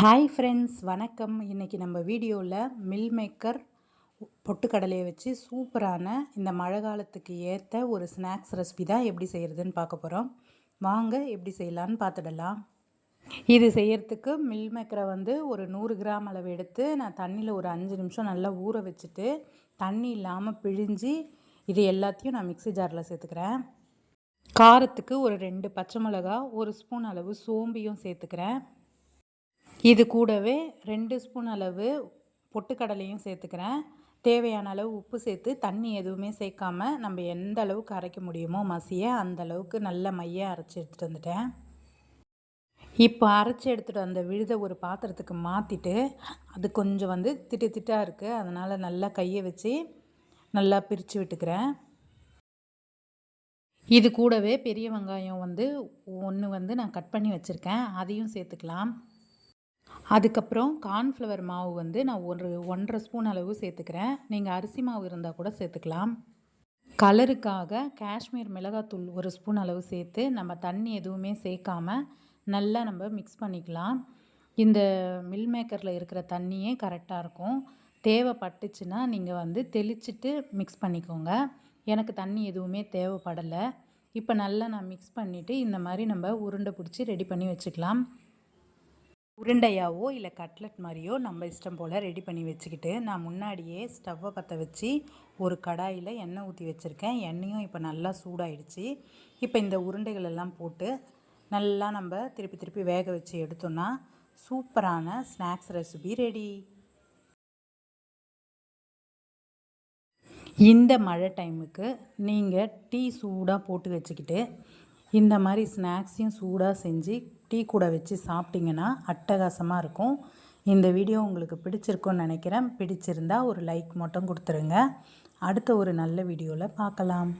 Hi friends வணக்கம். இன்றைக்கி நம்ம வீடியோவில் மில் மேக்கர் பொட்டுக்கடலையை வச்சு சூப்பரான இந்த மழை காலத்துக்கு ஏற்ற ஒரு ஸ்நாக்ஸ் ரெசிபி தான் எப்படி செய்கிறதுன்னு பார்க்க போகிறோம் வாங்க எப்படி செய்யலான்னு பார்த்துடலாம். இது செய்கிறதுக்கு மில் மேக்கரை வந்து ஒரு நூறு கிராம் அளவு எடுத்து நான் தண்ணியில் ஒரு அஞ்சு நிமிஷம் நல்லா ஊற வச்சுட்டு தண்ணி இல்லாமல் பிழிஞ்சு இது எல்லாத்தையும் நான் மிக்சி ஜாரில் சேர்த்துக்கிறேன். காரத்துக்கு ஒரு ரெண்டு பச்சை மிளகா ஒரு ஸ்பூன் அளவு சோம்பியும் சேர்த்துக்கிறேன். இது கூடவே ரெண்டு ஸ்பூன் அளவு பொட்டுக்கடலையும் சேர்த்துக்கிறேன். தேவையான அளவு உப்பு சேர்த்து தண்ணி எதுவுமே சேர்க்காம நம்ம எந்த அளவுக்கு அரைக்க முடியுமோ மசிய அந்த அளவுக்கு நல்ல மைய அரைச்சி எடுத்துகிட்டு வந்துட்டேன். இப்போ அரைச்சி எடுத்துகிட்டு வந்த விழுத ஒரு பாத்திரத்துக்கு மாற்றிட்டு அது கொஞ்சம் வந்து திட்டு திட்டாக இருக்குது அதனால் நல்லா கையை வச்சு நல்லா பிரித்து விட்டுக்கிறேன். இது கூடவே பெரிய வெங்காயம் வந்து ஒன்று வந்து நான் கட் பண்ணி வச்சுருக்கேன். அதையும் சேர்த்துக்கலாம். அதுக்கப்புறம் கார்ன்ஃப்ளவர் மாவு வந்து நான் ஒரு ஒன்றரை ஸ்பூன் அளவு சேர்த்துக்கிறேன். நீங்கள் அரிசி மாவு இருந்தால் கூட சேர்த்துக்கலாம். கலருக்காக காஷ்மீர் மிளகாத்தூள் ஒரு ஸ்பூன் அளவு சேர்த்து நம்ம தண்ணி எதுவுமே சேர்க்காம நல்லா நம்ம மிக்ஸ் பண்ணிக்கலாம். இந்த மில் மேக்கரில் இருக்கிற தண்ணியே கரெக்டாக இருக்கும். தேவைப்பட்டுச்சுன்னா நீங்கள் வந்து தெளிச்சிட்டு மிக்ஸ் பண்ணிக்கோங்க. எனக்கு தண்ணி எதுவுமே தேவைப்படலை. இப்போ நல்லா நான் மிக்ஸ் பண்ணிவிட்டு இந்த மாதிரி நம்ம உருண்டை பிடிச்சி ரெடி பண்ணி வச்சுக்கலாம். உருண்டையாவோ இல்லை கட்லட் மாதிரியோ நம்ம இஷ்டம் போல் ரெடி பண்ணி வச்சுக்கிட்டு நான் முன்னாடியே ஸ்டவ்வை பற்ற வச்சு ஒரு கடாயில் எண்ணெய் ஊற்றி வச்சுருக்கேன். எண்ணெயும் இப்போ நல்லா சூடாயிடுச்சு. இப்போ இந்த உருண்டைகள் எல்லாம் போட்டு நல்லா நம்ம திருப்பி திருப்பி வேக வச்சு எடுத்தோன்னா சூப்பரான ஸ்நாக்ஸ் ரெசிபி ரெடி. இந்த மழை டைமுக்கு நீங்கள் டீ சூடாக போட்டு வச்சுக்கிட்டு இந்த மாதிரி ஸ்நாக்ஸையும் சூடாக செஞ்சு டீ கூட வச்சு சாப்பிட்டிங்கன்னா அட்டகாசமாக இருக்கும். இந்த வீடியோ உங்களுக்கு பிடிச்சிருக்கும்னு நினைக்கிறேன். பிடிச்சிருந்தா ஒரு லைக் மட்டும் கொடுத்துருங்க. அடுத்த ஒரு நல்ல வீடியோவில் பார்க்கலாம்.